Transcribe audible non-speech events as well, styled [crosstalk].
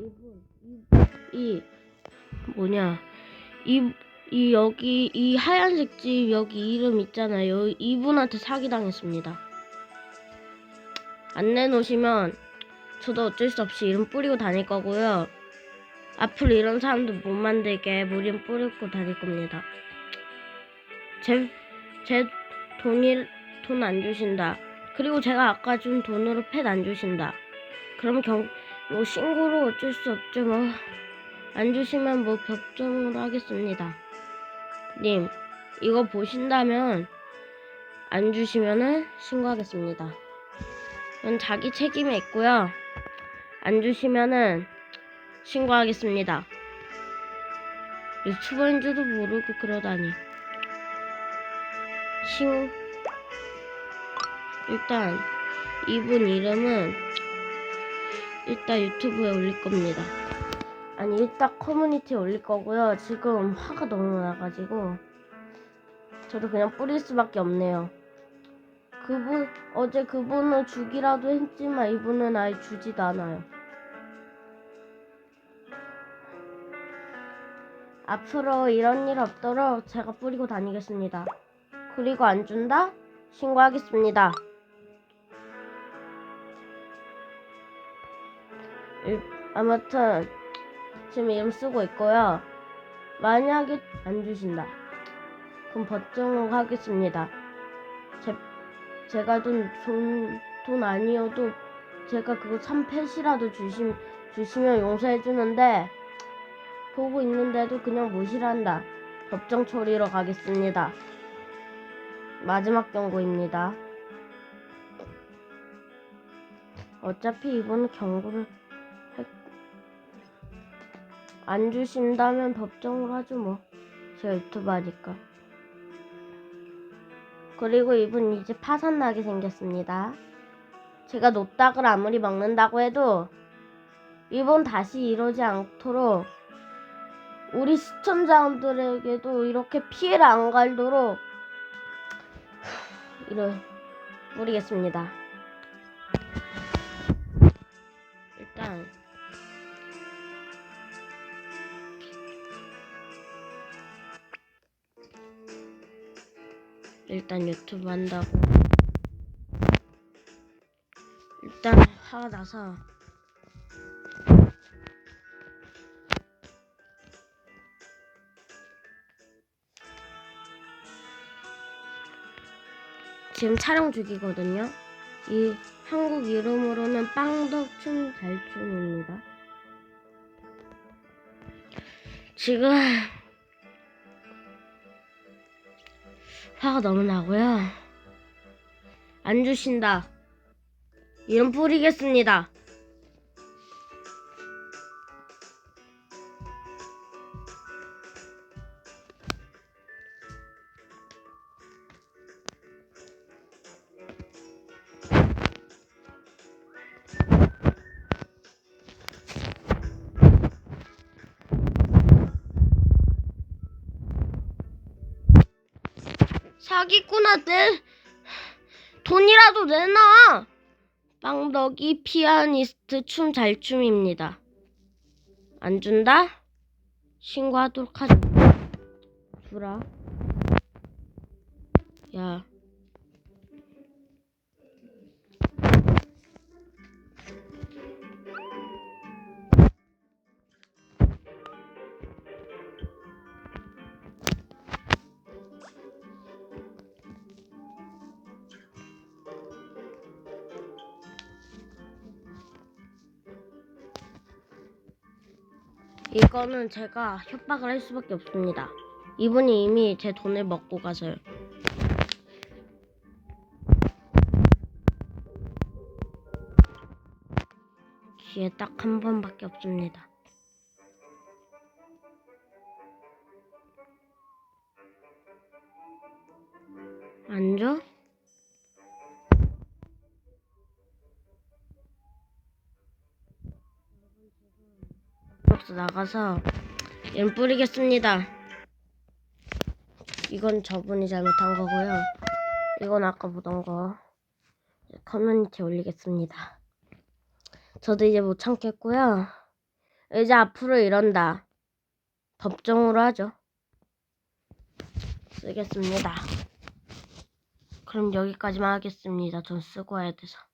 이분 이, 이 뭐냐 이, 이 여기 이 하얀색 집 여기 이름 있잖아요. 이분한테 사기 당했습니다. 안 내놓으시면 저도 어쩔 수 없이 이름 뿌리고 다닐 거고요. 앞으로 이런 사람들 못 만들게 무림 뿌리고 다닐 겁니다. 제, 제 돈이, 돈 안 주신다. 그리고 제가 아까 준 돈으로 펫 안 주신다. 그럼 경, 뭐 신고로 어쩔 수 없죠, 뭐. 안 주시면 뭐 법정으로 하겠습니다. 님, 이거 보신다면 안 주시면은 신고하겠습니다. 이건 자기 책임에 있고요. 안 주시면은 신고하겠습니다. 유튜버인 줄도 모르고 그러다니. 신 일단 이분 이름은 일단 유튜브에 올릴 겁니다. 아니 일단 커뮤니티에 올릴 거고요. 지금 화가 너무 나가지고 저도 그냥 뿌릴 수밖에 없네요. 그분 어제 그분을 주기라도 했지만 이분은 아예 주지도 않아요. 앞으로 이런 일 없도록 제가 뿌리고 다니겠습니다. 그리고 안 준다? 신고하겠습니다. 아무튼 지금 이름 쓰고 있고요. 만약에 안 주신다. 그럼 법정으로 하겠습니다. 제, 제가 돈, 돈, 돈 아니어도 제가 그거 3펫이라도 주시, 주시면 용서해 주는데 보고 있는데도 그냥 무시한다. 법정 처리로 가겠습니다. 마지막 경고입니다. 어차피 이번은 경고를 할- 안 주신다면 법정으로 하죠 뭐. 제가 유튜브 하니까. 그리고 이분 이제 파산 나게 생겼습니다. 제가 노딱을 아무리 먹는다고 해도 이번 다시 이러지 않도록 우리 시청자들에게도 이렇게 피해를 안 갈도록 [sighs] 이를 뿌리겠습니다. 일단 유튜브 한다고 일단 화가 나서 지금 촬영 중이거든요. 이 한국 이름으로는 빵덕춤 잘춤입니다. 지금 화가 너무 나고요. 안 주신다. 이름 뿌리겠습니다. 사기꾼아 내 돈이라도 내놔. 빵덕이 피아니스트 춤 잘 춤입니다. 안 준다? 신고하도록 하자. 주라. 야. 이거는 제가 협박을 할 수밖에 없습니다. 이분이 이미 제 돈을 먹고 가서요. 기회 딱 한 번밖에 없습니다. 안 줘? 박스 나가서 이름 뿌리겠습니다. 이건 저분이 잘못한 거고요. 이건 아까 보던 거 커뮤니티에 올리겠습니다. 저도 이제 못 참겠고요. 이제 앞으로 이런다. 법정으로 하죠. 쓰겠습니다. 그럼 여기까지만 하겠습니다. 돈 쓰고 와야 돼서.